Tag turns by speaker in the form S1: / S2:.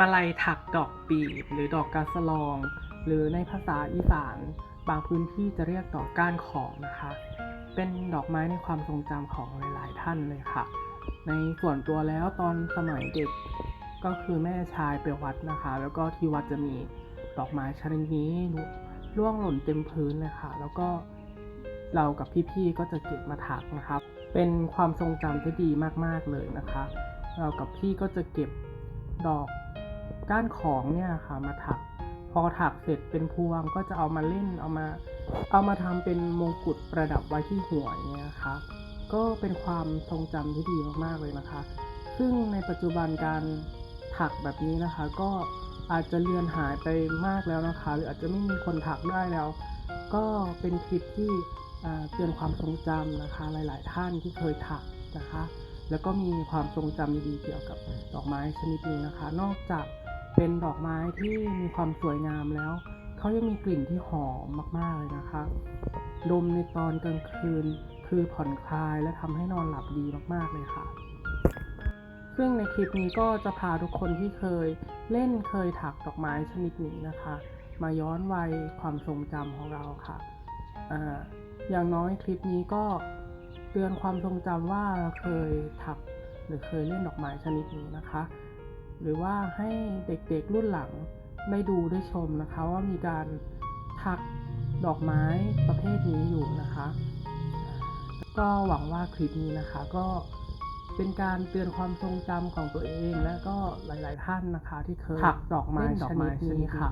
S1: มาลัยถักดอกปีบหรือดอกกาสลอง หรือในภาษาอีสานบางพื้นที่จะเรียกดอกก้านของนะคะ เป็นดอกไม้ในความทรงจำของหลาย ๆ ท่านเลยค่ะ ในส่วนตัวแล้วตอนสมัยเด็กก็คือแม่ชายไปวัดนะคะ แล้วก็ที่วัดจะมีดอกไม้ชนิดนี้ร่วงหล่นเต็มพื้นเลยค่ะ แล้วก็เรากับพี่ๆก็จะเก็บมาถักนะครับ เป็นความทรงจำที่ดีมากๆเลยนะคะ เรากับพี่ก็จะเก็บดอก ก้านของเนี่ยค่ะมาถัก พอถักเสร็จเป็นพวงก็จะเอามาเล่นเอามา เอามาทำเป็นมงกุฎประดับไว้ที่หัวเงี้ยนะคะก็เป็นความทรงจำที่ดีมากๆเลยนะคะ ซึ่งในปัจจุบันการถักแบบนี้นะคะ ก็อาจจะเลือนหายไปมากแล้วนะคะ หรืออาจจะไม่มีคนถักได้แล้ว ก็เป็นคลิปที่เตือนความทรงจำนะคะ หลาย ๆ ท่านที่เคยถักนะคะ แล้วก็มีความทรงจำดีๆเกี่ยวกับดอกไม้ชนิดนี้นะคะ นอกจาก เป็นดอกไม้ที่มีความสวยงามแล้ว เขายังมีกลิ่นที่หอมมากๆเลยนะคะ ดมในตอนกลางคืนคือผ่อนคลายและทำให้นอนหลับดีมากๆเลยค่ะ ซึ่งในคลิปนี้ก็จะพาทุกคนที่เคยเล่นเคยถักดอกไม้ชนิดนี้นะคะ มาย้อนวัยความทรงจำของเราค่ะออย่างน้อยคลิปนี้ก็เตือนความทรงจำว่าเราเคยถักหรือเคยเล่นดอกไม้ชนิดนี้นะคะ หรือว่าให้เด็กๆรุ่นหลังได้ดูได้ชมนะคะ ว่ามีการทักดอกไม้ประเภทนี้อยู่นะคะ ก็หวังว่าคลิปนี้นะคะก็เป็นการเตือนความทรงจำของตัวเองและก็หลาย ๆ ท่านนะคะ ที่เคยถักดอกไม้ชนิดนี้ค่ะ